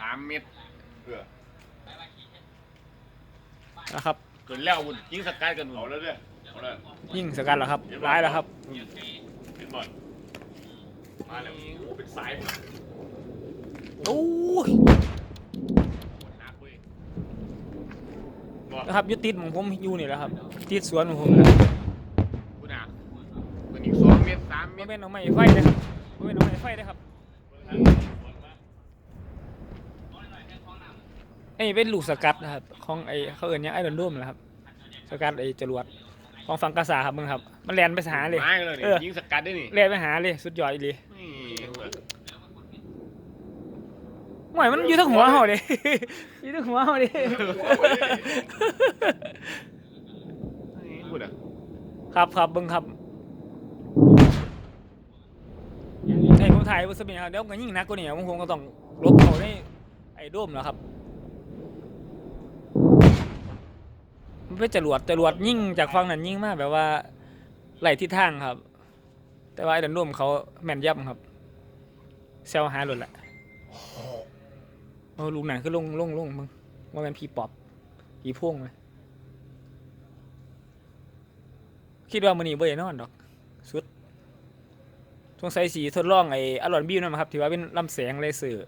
สามเมตรเออนะครับ เกินแล้วบุญยิงสกัดกันบุญเอาแล้วเนี่ยเอาแล้วยิ่งสกัดแล้วครับร้ายแล้วครับ เป็นบอลมาแล้วโอ้เป็นสายหมดโอ้ยนักเว้ยนะครับอยุติดของผมอยู่นี่แหละครับติดสวนของผมนี่แหละกูน่ะมันอีกสองเมตรสามเมไม่ตรเป็นเอาไม้ไฟนะครับไม่เป็นเอาไม้ไฟนะครับไอ้นี่เป็นลูกสกัดนะครับของไอ้เขาเอิ้นหยังไอ้ดอนร่มนะครับ สกัดไอ้จรวดของฝั่งกาซาครับมึงครับ มันแลนไปหาเลยไม้เลยนี่เออยิงสกัดได้นี่แลนไปหาเลยสุดยอดอีหลีนี่หวยมันอยู่ทั้งหัวเฮาเลยอยู่ทั้งหัวเฮาเลยพูดอะครับครับเบิ่งครับไอ้ผมถ่ายวัสบีครับเดี๋ยวก็ยิ่งหนักกว่านี้ผมคงก็ต้องลบเขาในไอ้โดมแล้วครับ มันเป็นจรวดจรวดยิ่งจากฝั่งนั้นยิ่งมากแบบว่าไหลทิศทางครับ แต่ว่าไอ้ดันโดมเขาแม่นยำครับเซลหาหลุดแหละโอ้ลูกหนังคือลงลงลงมึงว่าเป็นผีปอบผีพ่วงไหมคิดว่ามันนี่บ่ได้นอนดอก สุดสงสัยสีทดลองไอ้อารอนบิวนั่นมั้งครับ ที่ว่าเป็นลำแสงเลเซอร์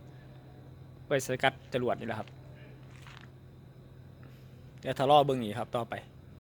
ไว้สกัดจรวดนี่แหละครับ เดี๋ยวทะเลาะเบิ่งอีกครับต่อไป